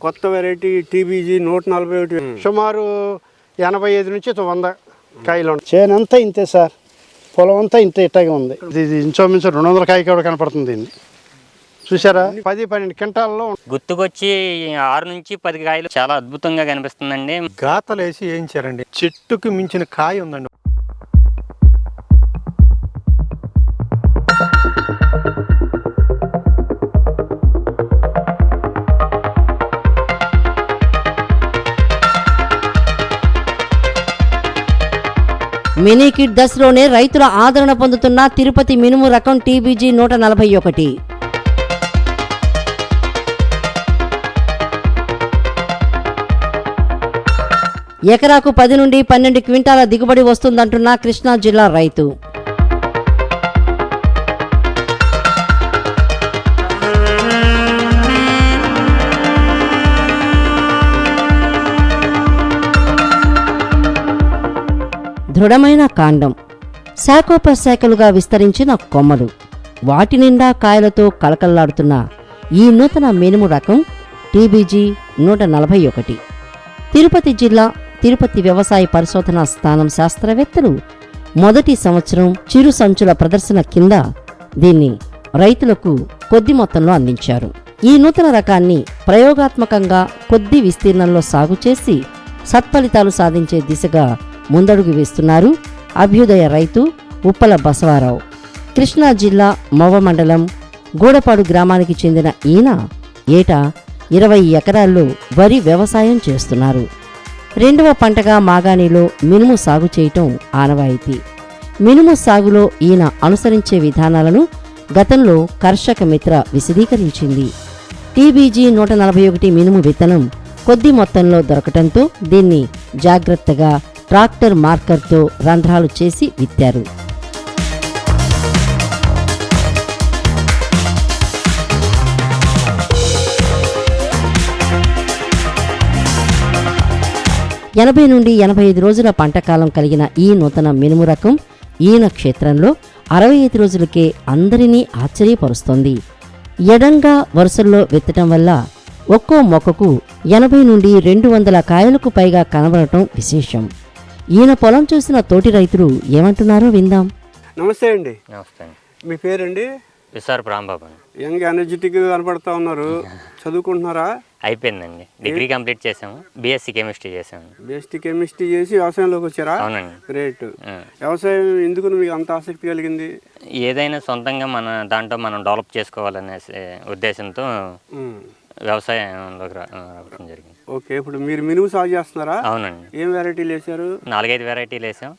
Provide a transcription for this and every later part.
కొత్త variety TBG నూట నలభై ఒకటి. సుమారు ఎనభై ఐదు నుంచి వంద కాయలు ఉన్నాయి. చేను అంతా ఇంతే సార్. పొలం అంతా ఇంత ఇట్టగా ఉంది. ఇది ఇది ఇంచుమించు రెండు వందల కాయ కూడా కనపడుతుంది దీన్ని. చూసారా పది పన్నెండు క్వింటాల్లో గుర్తుకొచ్చి ఆరు నుంచి పది కాయలు చాలా అద్భుతంగా కనిపిస్తుందండి. గాతలేసి వేయించారండి. చెట్టుకు మించిన కాయ ఉందండి. మినీ కిట్ దశలోనే రైతుల ఆదరణ పొందుతున్న తిరుపతి మినుము రకం టీబీజీ నూట నలభై ఒకటి. ఎకరాకు పది నుండి పన్నెండు క్వింటాల దిగుబడి వస్తుందంటున్న కృష్ణా జిల్లా రైతు. దృఢమైన కాండం. శాఖోపశాఖలుగా విస్తరించిన కొమ్మలు. వాటి నిండా కాయలతో కలకల్లాడుతున్న ఈ నూతన మినుము రకం టీబీజీ నూట నలభై ఒకటి. తిరుపతి జిల్లా తిరుపతి వ్యవసాయ పరిశోధనా స్థానం శాస్త్రవేత్తలు మొదటి సంవత్సరం చిరు సంచుల ప్రదర్శన కింద దీన్ని రైతులకు కొద్ది మొత్తంలో అందించారు. ఈ నూతన రకాన్ని ప్రయోగాత్మకంగా కొద్ది విస్తీర్ణంలో సాగు చేసి సత్ఫలితాలు సాధించే దిశగా ముందడుగు వేస్తున్నారు అభ్యుదయ రైతు ఉప్పల బసవారావు. కృష్ణా జిల్లా మొవ మండలం గూడపాడు గ్రామానికి చెందిన ఈయన ఏటా ఇరవై ఎకరాల్లో వరి వ్యవసాయం చేస్తున్నారు. రెండవ పంటగా మాగాణిలో మినుము సాగు చేయటం ఆనవాయితీ. మినుము సాగులో ఈయన అనుసరించే విధానాలను గతంలో కర్షక మిత్ర విశదీకరించింది. టీబీజీ నూట నలభై ఒకటి మినుము విత్తనం కొద్ది మొత్తంలో దొరకటంతో దీన్ని జాగ్రత్తగా ట్రాక్టర్ మార్కర్తో రంధ్రాలు చేసి విత్తారు. ఎనభై నుండి ఎనభై ఐదు రోజుల పంటకాలం కలిగిన ఈ నూతన మినుము రకం ఈయన క్షేత్రంలో అరవై ఐదు రోజులకే అందరినీ ఆశ్చర్యపరుస్తోంది. ఎడంగా వరుసల్లో విత్తటం వల్ల ఒక్కో మొక్కకు ఎనభై నుండి రెండు వందల కాయలకు పైగా కనబడటం విశేషం. ఈయన పొలం చూసిన తోటి రైతులు ఏమంటున్నారో విందాం. నమస్తే అండి. నమస్తే అండి. మీ పేరండి? విసార్ రాంబాబు యంగ్ ఎనర్జెటిక్గా కనపడతా ఉన్నారు. చదువుకుంటున్నారా? అయిపోయిందండి. డిగ్రీ కంప్లీట్ చేసాము బీఎస్సీ కెమిస్ట్రీ చేసాము బేసిక్ కెమిస్ట్రీ చేసి వ్యవసాయంలోకి వచ్చారా? అవునండి. గ్రేట్. వ్యవసాయం ఎందుకు మీకు అంత ఆసక్తి కలిగింది? ఏదైనా సొంతంగా మన దాంట్లో మనం డెవలప్ చేసుకోవాలనే ఉద్దేశంతో. వ్యవసాయంలోకి రావడం జరిగింది. ఓకే ఇప్పుడు మీరు మినుము సాగు చేస్తున్నారా? అవునండి. ఏం వెరైటీలు వేశారు? నాలుగైదు వెరైటీలు వేసాం.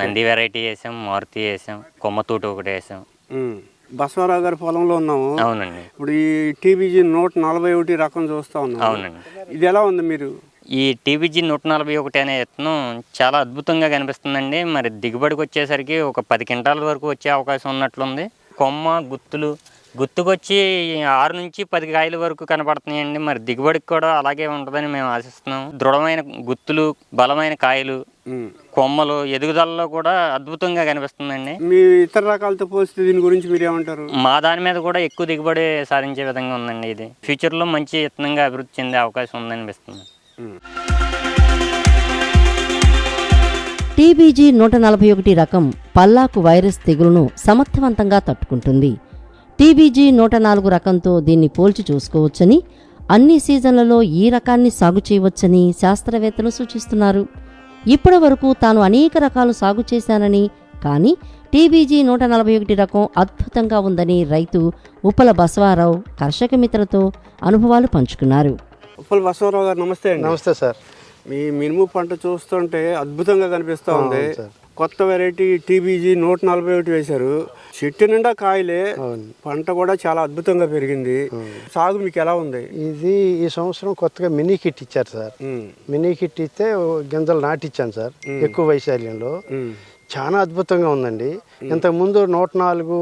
నంది వెరైటీ వేసాం మారుతి వేసాం కొమ్మతూటు ఒకటి వేసాం. బసవరావు గారి పొలంలో ఉన్నాము. అవునండి. ఇప్పుడు ఈ టీబీజీ నూట నలభై ఒకటి రకం చూస్తా ఉన్నాము. అవునండి. ఇది ఎలా ఉంది మీరు? ఈ టీబీజీ నూట నలభై ఒకటి అనే విత్తనం చాలా అద్భుతంగా కనిపిస్తుందండి. మరి దిగుబడికి వచ్చేసరికి ఒక పది క్వింటాల వరకు వచ్చే అవకాశం ఉన్నట్లుంది. కొమ్మ గుత్తులు గుత్తుకొచ్చి ఆరు నుంచి పది కాయల వరకు కనపడుతున్నాయండి. మరి దిగుబడికి కూడా అలాగే ఉంటుందని మేము ఆశిస్తున్నాం. దృఢమైన గుత్తులు బలమైన కాయలు. కొమ్మలు ఎదుగుదలలో కూడా అద్భుతంగా కనిపిస్తుందండి. మీ ఇతర రకాలతో పోలిస్తే దీని గురించి మీరు ఏమంటారు మా దాని మీద కూడా ఎక్కువ దిగుబడి సాధించే విధంగా ఉందండి ఇది. ఫ్యూచర్లో మంచి విత్తనంగా అభివృద్ధి చెందే అవకాశం ఉందనిపిస్తుంది. టీబీజీ నూట నలభై ఒకటి రకం పల్లాకు వైరస్ తెగులును సమర్థవంతంగా తట్టుకుంటుంది. టీబీజీ నూట నాలుగు రకంతో దీన్ని పోల్చి చూసుకోవచ్చని అన్ని సీజన్లలో ఈ రకాన్ని సాగు చేయవచ్చని శాస్త్రవేత్తలు సూచిస్తున్నారు. ఇప్పటి వరకు తాను అనేక రకాలు సాగు చేశానని కానీ టీబీజీ నూట నలభై ఒకటి రకం అద్భుతంగా ఉందని రైతు ఉప్పల బసవారావు కర్షక మిత్రతో అనుభవాలు పంచుకున్నారు. ఉప్పల బసవరావు గారు నమస్తే అండి. నమస్తే సార్. మీ మినుము పంట చూస్తుంటే అద్భుతంగా కనిపిస్తూ ఉంది. సార్. కొత్త వెరైటీ టీబీజీ నూట నలభై ఒకటి వేశారు. చెట్టు నిండా కాయలే. పంట కూడా చాలా అద్భుతంగా పెరిగింది. సాగు మీకు ఎలా ఉంది? ఇది ఈ సంవత్సరం కొత్తగా మినీ కిట్ ఇచ్చారు సార్. మినీ కిట్ ఇస్తే గింజలు నాటిచ్చాను సార్ ఎక్కువ వైశాల్యంలో. చాలా అద్భుతంగా ఉందండి. ఇంతకు ముందు నూట నాలుగు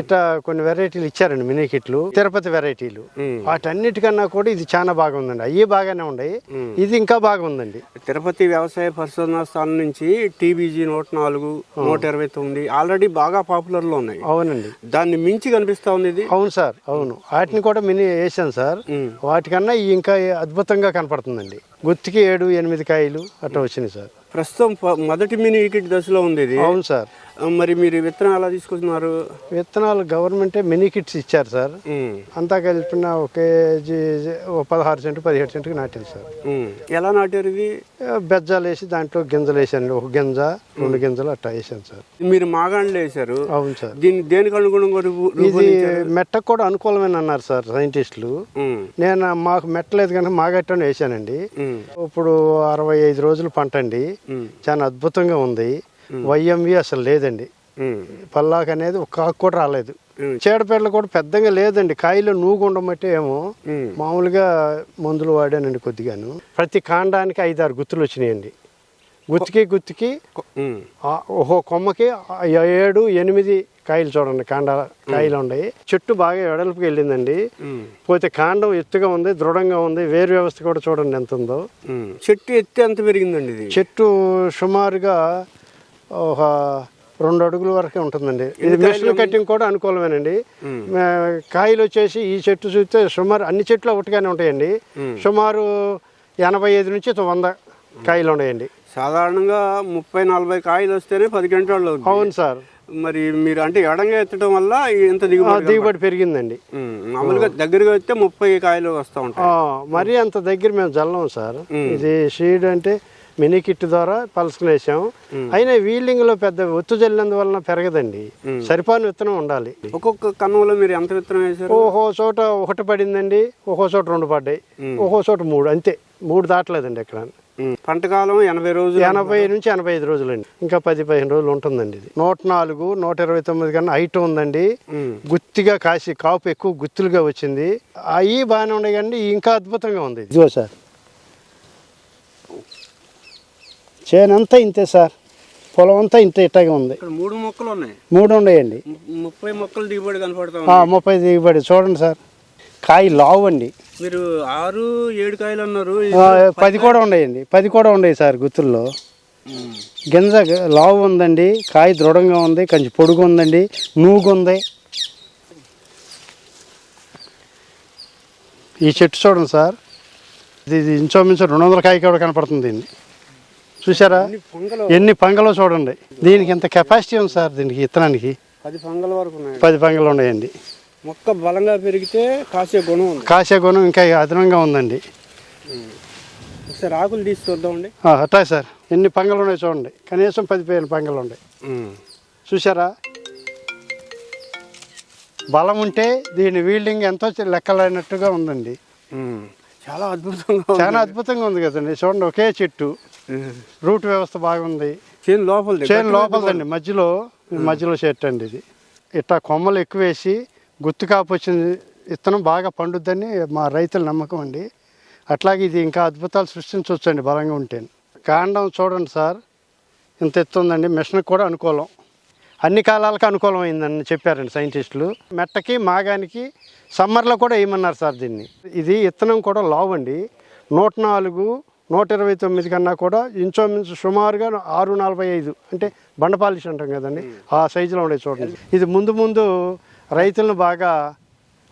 ఇట్లా కొన్ని వెరైటీలు ఇచ్చారండి మినీ కిట్లు తిరుపతి వెరైటీలు. వాటన్నిటికన్నా కూడా ఇది చాలా బాగా ఉందండి అయ్యి బాగానే ఉన్నాయి. ఇది ఇంకా బాగా ఉందండి తిరుపతి వ్యవసాయ పరిశోధనా స్థానం నుంచి టీబీజీ నూట నాలుగు నూట ఇరవై తొమ్మిది ఆల్రెడీ బాగా పాపులర్లో ఉన్నాయి. అవునండి. దాన్ని మించి కనిపిస్తా ఉంది ఇది? అవును సార్ అవును. వాటిని కూడా మినీ వేసాను సార్. వాటికన్నా ఇంకా అద్భుతంగా కనపడుతుందండి. గుత్తికి ఏడు ఎనిమిది కాయలు అట్లా వచ్చినాయి సార్. ప్రస్తుతం మొదటి మినీ ఈకిట్ దశలో ఉంది ఇది. అవును సార్. మరి మీరు విత్తనం ఎలా తీసుకుంటున్నారు? విత్తనాలు గవర్నమెంటే మినీ కిట్స్ ఇచ్చారు సార్. అంతా కలిపిన ఒక కేజీ పదహారు సెంటు పదిహేడు సెంటుకి నాటింది సార్. ఎలా నాటారు ఇది బెజ్జాలు వేసి దాంట్లో గింజలు వేసాను. ఒక గింజ రెండు గింజలు అట్లా వేసాను సార్. మీరు మాగాండ్లు వేశారు. అవును సార్. దీన్ని దేనికి అనుగుణంగా ఇది? మెట్టకు కూడా అనుకూలమని అన్నారు సార్ సైంటిస్టులు. నేను మాకు మెట్టలేదు కనుక మాగట్టని వేసానండి. ఇప్పుడు అరవై ఐదు రోజులు పంట అండి. చాలా అద్భుతంగా ఉంది. వైఎంవి అసలు లేదండి. పల్లాక్ అనేది ఒక ఆకు కూడా రాలేదు. చీడపీడలు కూడా పెద్దగా లేదండి. కాయలు నూగు ఉండబట్టి ఏమో. మామూలుగా మందులు వాడానండి కొద్దిగాను. ప్రతి కాండానికి ఐదారు గుత్తులు వచ్చినాయండి. గుత్తికి గుత్తికి ఓహో కొమ్మకి ఏడు ఎనిమిది కాయలు చూడండి. కాండ కాయలు ఉన్నాయి. చెట్టు బాగా వెడల్పుకి వెళ్ళిందండి. పోతే కాండం ఎత్తుగా ఉంది దృఢంగా ఉంది. వేరు వ్యవస్థ కూడా చూడండి ఎంత ఉందో. చెట్టు ఎత్తి ఎంత పెరిగిందండి ఇది? చెట్టు సుమారుగా ఒక రెండు అడుగుల వరకే ఉంటుందండి. ఇది మెషిన్ కటింగ్ కూడా అనుకూలమేనండి. కాయలు వచ్చేసి ఈ చెట్టు చూస్తే సుమారు అన్ని చెట్లు ఒకటిగానే ఉంటాయండి. సుమారు ఎనభై ఐదు నుంచి వంద కాయలు ఉన్నాయండి. సాధారణంగా ముప్పై నలభై కాయలు వస్తేనే పది గంటలు అవును సార్. మరి మీరు అంటే ఎడంగా ఎత్తడం వల్ల ఇంత దిగుబడి దిగుబడి పెరిగిందండి. మామూలుగా దగ్గరగా వస్తే ముప్పై కాయలు వస్తూ ఉంటాయి. మరీ అంత దగ్గర మేము జల్లం సార్. ఇది సీడ్ అంటే మినీ కిట్ ద్వారా పలుసుకుని వేసాం. అయినా వీల్డింగ్లో పెద్ద ఒత్తు జల్లినందువలన పెరగదండి. సరిపాని విత్తనం ఉండాలి. ఒక్కొక్క కన్నులో మీరు ఎంత విత్తనం వేశారు? ఓహో చోట ఒకటి పడిందండి ఒక్కో చోట రెండు పడ్డాయి ఒక్కో చోట మూడు అంతే. మూడు దాటలేదండి ఇక్కడ పంట కాలం ఎనభై రోజులు ఎనభై నుంచి ఎనభై ఐదు రోజులండి. ఇంకా పది పదిహేను రోజులు ఉంటుందండి ఇది. నూట నాలుగు నూట ఇరవై తొమ్మిది కన్నా హైట్ ఉందండి. గుత్తిగా కాసి కాపు ఎక్కువ గుత్తులుగా వచ్చింది. అవి బాగానే ఉన్నాయి కానీ ఇంకా అద్భుతంగా ఉంది ఇదిగో సార్. చేనంతా ఇంతే సార్. పొలం అంతా ఇంత ఇట్టగా ఉంది. మూడు మొక్కలు ఉన్నాయి. మూడు ఉన్నాయండి. ముప్పై మొక్కలు దిగుబడి కనపడతా ముప్పై దిగుబడి. చూడండి సార్. కాయ లావు అండి మీరు ఆరు ఏడు కాయలు అన్నారు. పది కూడా ఉన్నాయండి. పది కూడా ఉన్నాయి సార్ గుత్తుల్లో. గింజ లావు ఉందండి. కాయ దృఢంగా ఉంది. కొంచెం పొడుగు ఉందండి. నూగు ఉంది. ఈ చెట్టు చూడండి సార్. ఇది ఇంచుమించు రెండు వందల కాయ కూడా కనపడుతుంది చూసారా ఎన్ని పంగలో చూడండి. దీనికి ఎంత కెపాసిటీ ఉంది సార్ దీనికి ఇత్తనానికి? పది పొంగల వరకు ఉన్నాయి పది పంగలు ఉన్నాయండి. మొక్క బలంగా పెరిగితే కాసే గుణం ఉంది. కాసే గుణం ఇంకా అదనంగా ఉందండి. ఒకసారి ఆకులు తీసి చూద్దామండి. అట్టా సార్. ఎన్ని పంగలు ఉన్నాయి చూడండి. కనీసం పది పదిహేను పంగలు ఉన్నాయి. చూసారా బలం ఉంటే దీని వీల్డింగ్ ఎంతో లెక్కలైనట్టుగా ఉందండి. చాలా అద్భుతంగా ఉంది. చాలా అద్భుతంగా ఉంది కదండి. చూడండి ఒకే చెట్టు. రూట్ వ్యవస్థ బాగుంది. చేను లోపల చేను లోపలదండి మధ్యలో మధ్యలో చెట్టు అండి ఇది. ఇట్లా కొమ్మలు ఎక్కువ వేసి గుత్తు కాపు వచ్చింది ఇత్తనం బాగా పండుద్దని మా రైతుల నమ్మకం అండి. అట్లాగే ఇది ఇంకా అద్భుతాలు సృష్టించవచ్చు అండి బలంగా ఉంటే కాండం చూడండి సార్. ఇంత ఎత్తుందండి మిషన్కి కూడా అనుకూలం. అన్ని కాలాలకు అనుకూలం అయిందని చెప్పారండి సైంటిస్టులు. మెట్టకి మాగానికి సమ్మర్లో కూడా వేయమన్నారు సార్ దీన్ని. ఇది ఇత్తనం కూడా లావు అండి నూట నాలుగు నూట ఇరవై తొమ్మిది కన్నా కూడా ఇంచుమించు సుమారుగా ఆరు నలభై ఐదు అంటే బండ పాలిష్ అంటాం కదండి ఆ సైజులో ఉండే చూడండి. ఇది ముందు ముందు రైతులను బాగా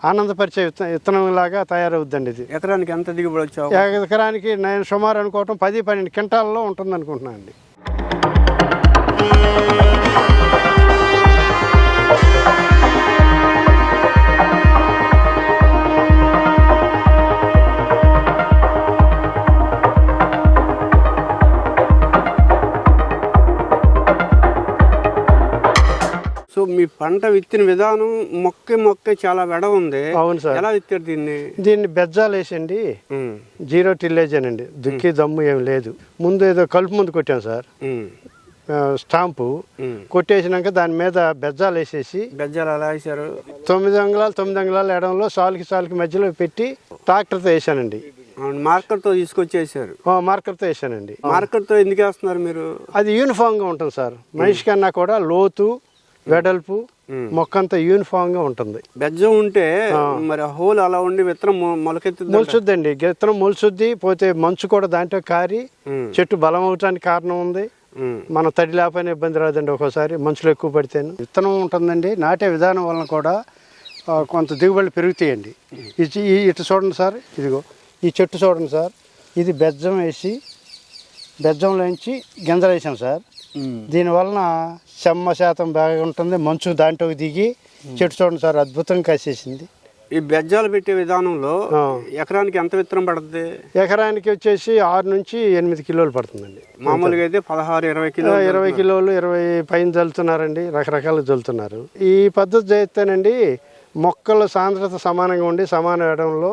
ఆనందపరిచే విత్త విత్తనం లాగా తయారవుద్దండి ఇది. ఎకరానికి ఎంత దిగుబడి వచ్చావు ఎకరానికి నేను సుమారు అనుకోవటం పది పన్నెండు క్వింటాల్లో ఉంటుంది అనుకుంటున్నాను అండి సో మీ పంట విత్తిన విధానం మొక్క మొక్క చాలా వెడ ఉంది. అవును సార్. ఎలా విత్తారు దీన్ని? దీన్ని బెజ్జాలు వేసండి. జీరో టిల్లేజ్ అనండి. దుక్కి దమ్ము ఏం లేదు. ముందు ఏదో కలుపు ముందు కొట్టాం సార్. స్టాంపు. కొట్టేసినాక దాని మీద బెజ్జాలు వేసేసి గజ్జాలు ఎలా వేశారు? తొమ్మిది అంగుళాలు తొమ్మిది అంగుళాలు ఎడంలో సాలుకి సాలుకి మధ్యలో పెట్టి ట్రాక్టర్తో వేసానండి. మార్కర్తో తీసుకొచ్చేసారు. మార్కర్తో వేసానండి. మార్కర్తో ఎందుకు వేస్తున్నారు మీరు? అది యూనిఫామ్గా ఉంటుంది సార్. మనిషి కన్నా కూడా లోతు వెడల్పు మొక్కంతా యూనిఫామ్గా ఉంటుంది. బెజ్జం ఉంటే మరి హోల్ అలా ఉండి విత్తనం మొ- మొలకెత్తుద్ది మొలుసుద్దండి గిత్తనం మొలుసుద్ది పోతే మంచు కూడా దాంట్లో కారి. చెట్టు బలం అవటానికి కారణం ఉంది. మన తడి లేకపోయినా ఇబ్బంది రాదండి ఒక్కోసారి మంచులో ఎక్కువ పడితేను. విత్తనం ఉంటుందండి నాటే విధానం వలన కూడా కొంత దిగుబడులు పెరుగుతాయండి. ఇది ఈ- ఇటు చూడండి సార్ ఇదిగో. ఈ చెట్టు చూడండి సార్ ఇది బెజ్జం వేసి బెజ్జంలోంచి గింజలు వేసాం సార్. దీనివలన చెమ్మ శాతం బాగా ఉంటుంది. మంచు దాంట్లోకి దిగి చెట్టు చూడండి సార్ అద్భుతంగా కాసేసింది. ఈ బెజ్జాలు పెట్టే విధానంలో. ఎకరానికి ఎంత విత్తనం పడుతుంది? ఎకరానికి వచ్చేసి ఆరు నుంచి ఎనిమిది కిలోలు పడుతుందండి. మామూలుగా అయితే పదహారు ఇరవై కిలో ఇరవై కిలోలు ఇరవై పైన జల్లుతున్నారండి రకరకాలు జల్లుతున్నారు. ఈ పద్ధతి చేస్తేనండి మొక్కల సాంద్రత సమానంగా ఉండి సమాన వేయడంలో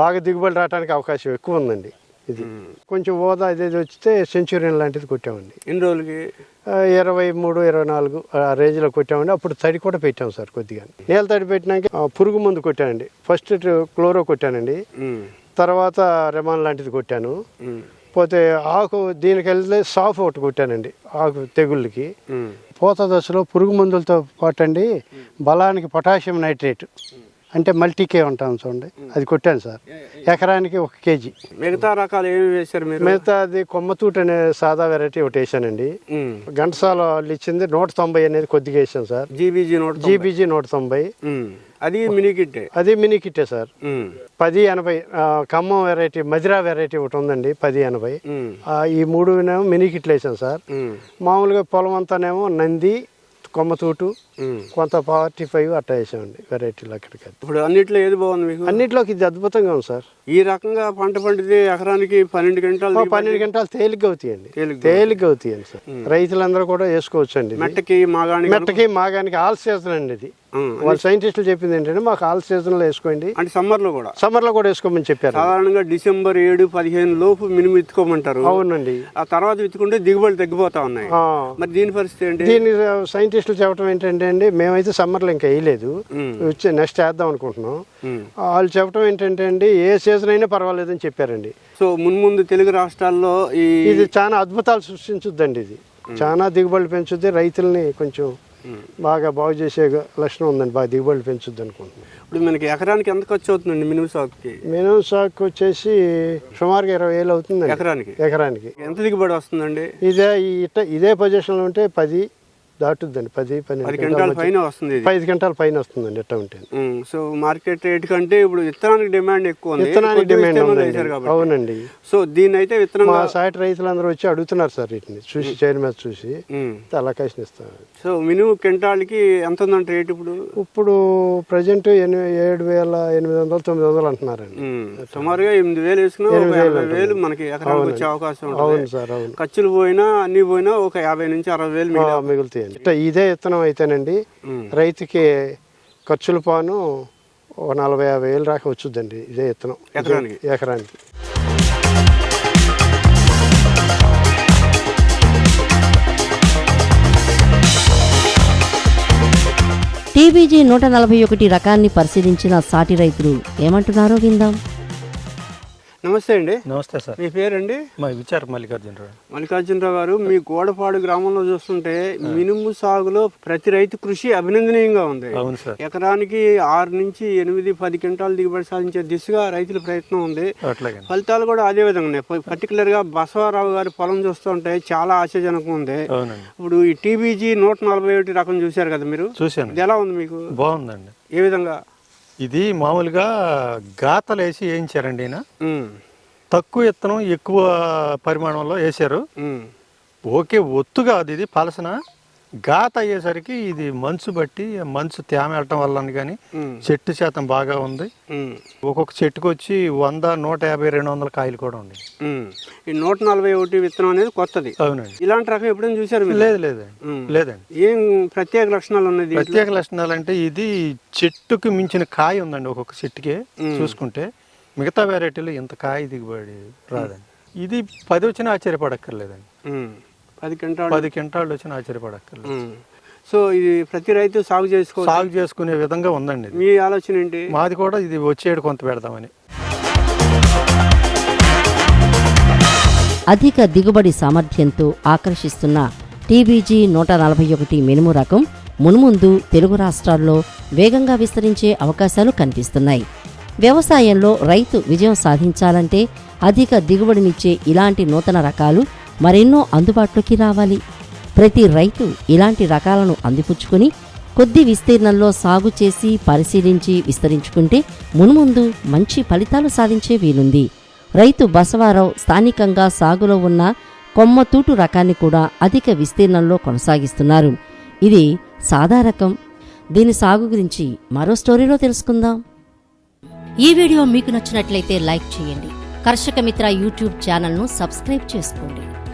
బాగా దిగుబడి రావడానికి అవకాశం ఎక్కువ ఉందండి. ఇది. కొంచెం ఓదా ఇదేది వచ్చితే సెంచురియన్ లాంటిది కొట్టామండి. ఎన్ని రోజులకి? ఇరవై మూడు ఇరవై నాలుగు ఆ రేంజ్లో కొట్టామండి. అప్పుడు తడి కూడా పెట్టాం సార్ కొద్దిగా. నేల తడి పెట్టినాక పురుగు మందు కొట్టానండి. First chloro కొట్టానండి. తర్వాత రెమాన్ లాంటిది కొట్టాను. పోతే ఆకు దీనికి వెళ్తే సాఫ్ ఒకటి కొట్టానండి ఆకు తెగుళ్ళకి. పూత దశలో పురుగు మందులతో పాటు అండి బలానికి పొటాషియం నైట్రేట్. అంటే మల్టీకే ఉంటాం చూడండి. అది కొట్టాను సార్. ఎకరానికి ఒక కేజీ. మిగతా రకాలు ఏమి వేశారు మీరు? మిగతా అది కొమ్మతూట్ అనే సాదా వెరైటీ ఒకటి వేసానండి. ఘంటసాల వాళ్ళు ఇచ్చింది నూట తొంభై అనేది కొద్దిగా వేసాం సార్. జీబీజీ నోట్ జీబీజీ నూట తొంభై. అది మినీ కిట్టే? అది మినీ కిట్టే సార్. పది ఎనభై ఖమ్మం వెరైటీ మదిరా వెరైటీ ఒకటి ఉందండి పది ఎనభై. ఈ మూడునేమో మినీ కిట్లు వేసాం సార్. మామూలుగా పొలం అంతానేమో నంది కొమ్మతూటు. కొంత ఫార్టీ ఫైవ్ అట్లా వేసామండి వెరైటీలు అక్కడికి ఇప్పుడు అన్నిట్లో ఏది బాగుంది మీకు? అన్నిట్లోకి ఇది అద్భుతంగా ఉంది సార్. ఈ రకంగా పంట పండితే ఎకరానికి పన్నెండు గంటలు పన్నెండు గంటలు తేలిగ్గా అవుతాయండి. తేలిగ్గా అవుతాయండి సార్. రైతులందరూ కూడా వేసుకోవచ్చు అండి మెట్టకి మాగానికి మెట్టకి మాగానికి ఆల్ సీజన్ అండి ఇది. వాళ్ళ సైంటిస్టులు చెప్పింది ఏంటంటే మాకు ఆల్ సీజన్లో వేసుకోండి. అంటే సమ్మర్లో కూడా? సమ్మర్లో కూడా వేసుకోమని చెప్పారు. సాధారణంగా డిసెంబర్ ఏడు పదిహేను లోపు మినిమం విత్తుకోమంటారు. అవునండి. ఆ తర్వాత విత్తుకుంటే దిగుబడి తగ్గిపోతా ఉన్నాయి. మరి దీని పరిస్థితి ఏంటి? దీని సైంటిస్టులు చెప్పడం ఏంటంటే అండి మేమైతే సమ్మర్లో ఇంకా వేయలేదు. వచ్చే నెక్స్ట్ వేద్దాం అనుకుంటున్నాం. వాళ్ళు చెప్పడం ఏంటంటే అండి ఏ సీజన్ అయినా పర్వాలేదని చెప్పారండి. సో మున్ముందు తెలుగు రాష్ట్రాల్లో ఈ ఇది చాలా అద్భుతాలు సృష్టించుద్దండి ఇది. చాలా దిగుబడులు పెంచుద్ది రైతుల్ని కొంచెం బాగా బాగు చేసే లక్షణం ఉందండి. బాగా దిగుబడులు పెంచుద్ది అనుకుంటున్నాను. ఇప్పుడు మనకి ఎకరానికి ఎంత ఖర్చు అవుతుందండి మినిమం సాగుకి? మినిమం సాగు వచ్చేసి సుమారుగా ఇరవై వేలు అవుతుందండి. ఎకరానికి? ఎకరానికి. ఎంత దిగుబడి వస్తుందండి? ఇదే ఈ ఇట్ట ఇదే పొజిషన్లో ఉంటే పది దాటుద్దండి. పది పది పన్నెండు గంటల పైన వస్తుంది ఐదు గంటల పైన వస్తుందండి ఎట్ట ఉంటే. సో మార్కెట్ రేట్ కంటే ఇప్పుడు విత్తనానికి డిమాండ్ ఎక్కువ ఉంది. విత్తనానికి డిమాండ్ అవునండి. సో దీన్ని అయితే మా విత్తనంగా సాటి రైతులందరూ వచ్చి అడుగుతున్నారు సార్ వీటిని. చూసి చేను మీద చూసి ఉమ్. అలకేషన్ ఇస్తాను. సో మినిమం క్వింటాల్కి ఎంత ఉందంటే రేట్ ఇప్పుడు? ఇప్పుడు ప్రజెంట్ ఏడు వేల ఎనిమిది వందలు తొమ్మిది వందలు అంటున్నారండి. సుమారుగా ఎనిమిది వేలు వేసుకున్నా వేలు మనకి ఎకరానికి వచ్చే అవకాశం అవును సార్ అవును. ఖర్చులు పోయినా అన్ని పోయినా ఒక యాభై నుంచి అరవై వేలు ఆ, మిగులుతాయండి ఇట్ట ఇదే విత్తనం అయితేనండి. రైతుకి ఖర్చులు పాను ఒక నలభై యాభై వేలు రాక వచ్చుద్దండి ఇదే విత్తనం ఎకరానికి? ఎకరానికి టీబీజీ నూట నలభై ఒకటి రకాన్ని పరిశీలించిన సాటి రైతులు ఏమంటున్నారో విందాం నమస్తే అండి. నమస్తే సార్. మీ పేరండి? మా విచార మల్లికార్జునరావు మల్లికార్జునరావు గారు మీ గోడపాడు గ్రామంలో చూస్తుంటే మినుము సాగులో ప్రతి రైతు కృషి అభినందనీయంగా ఉంది. అవును సార్. ఎకరానికి ఆరు నుంచి ఎనిమిది పది క్వింటాలు దిగుబడి సాధించే దిశగా రైతుల ప్రయత్నం ఉంది. అట్లాగే ఫలితాలు కూడా అదే విధంగా ఉన్నాయి. పర్టికులర్గా బసవరావు గారి పొలం చూస్తుంటే చాలా ఆశాజనకం ఉంది. ఇప్పుడు ఈ టీబీజీ నూట నలభై ఒకటి రకం చూశారు కదా మీరు? చూశాను. ఇది ఎలా ఉంది మీకు? బాగుందండి. ఏ విధంగా? ఇది మామూలుగా గాతలు వేసి వేయించారండి ఈయన. తక్కువ విత్తనం ఎక్కువ పరిమాణంలో వేశారు. ఓకే ఒత్తు కాదు ఇది పలసన? గాత అయ్యేసరికి ఇది మంచు బట్టి మంచు తేమ వెళ్ళటం వల్ల కానీ చెట్టు శాతం బాగా ఉంది. ఒక్కొక్క చెట్టుకు వచ్చి వంద నూట యాభై రెండు వందల కాయలు కూడా ఉన్నాయి. ఈ నూట నలభై ఒకటి విత్తనం అనేది కొత్తది. అవునండి. ఇలాంటి రకం ఎప్పుడైనా చూశారు మీరు? లేదు లేదండి. లేదండి. ఏం ప్రత్యేక లక్షణాలు ఉన్నాయి? ప్రత్యేక లక్షణాలు అంటే ఇది చెట్టుకి మించిన కాయ ఉందండి ఒక్కొక్క చెట్టుకి చూసుకుంటే. మిగతా వెరైటీలు ఇంత కాయ దిగుబడి రాదండి. ఇది పది వచ్చినా ఆశ్చర్యపడక్కర్లేదండి. పది క్వింటాలు పది క్వింటాళ్ళు వచ్చినా ఆశ్చర్యపడక్కర్లేదు. సో ఇది ప్రతి రైతు సాగు చేసుకో సాగు చేసుకునే విధంగా ఉందండి మీ ఆలోచన ఏంటి? మాది కూడా ఇది వచ్చేడు కొంత పెడదామని. అధిక దిగుబడి సామర్థ్యంతో ఆకర్షిస్తున్న టీబీజీ నూట నలభై ఒకటి మినుము రకం మున్ముందు తెలుగు రాష్ట్రాల్లో వేగంగా విస్తరించే అవకాశాలు కనిపిస్తున్నాయి. వ్యవసాయంలో రైతు విజయం సాధించాలంటే అధిక దిగుబడినిచ్చే ఇలాంటి నూతన రకాలు మరెన్నో అందుబాటులోకి రావాలి. ప్రతి రైతు ఇలాంటి రకాలను అందిపుచ్చుకొని కొద్ది విస్తీర్ణంలో సాగు చేసి పరిశీలించి విస్తరించుకుంటే మున్ముందు మంచి ఫలితాలు సాధించే వీలుంది. రైతు బసవారావు స్థానికంగా సాగులో ఉన్న కొమ్మతూటు రకాన్ని కూడా అధిక విస్తీర్ణంలో కొనసాగిస్తున్నారు. ఇది సాదా రకం. దీని సాగు గురించి మరో స్టోరీలో తెలుసుకుందాం. ఈ వీడియో మీకు నచ్చినట్లయితే లైక్ చేయండి. కర్షక మిత్ర యూట్యూబ్ ఛానల్ను సబ్స్క్రైబ్ చేసుకోండి.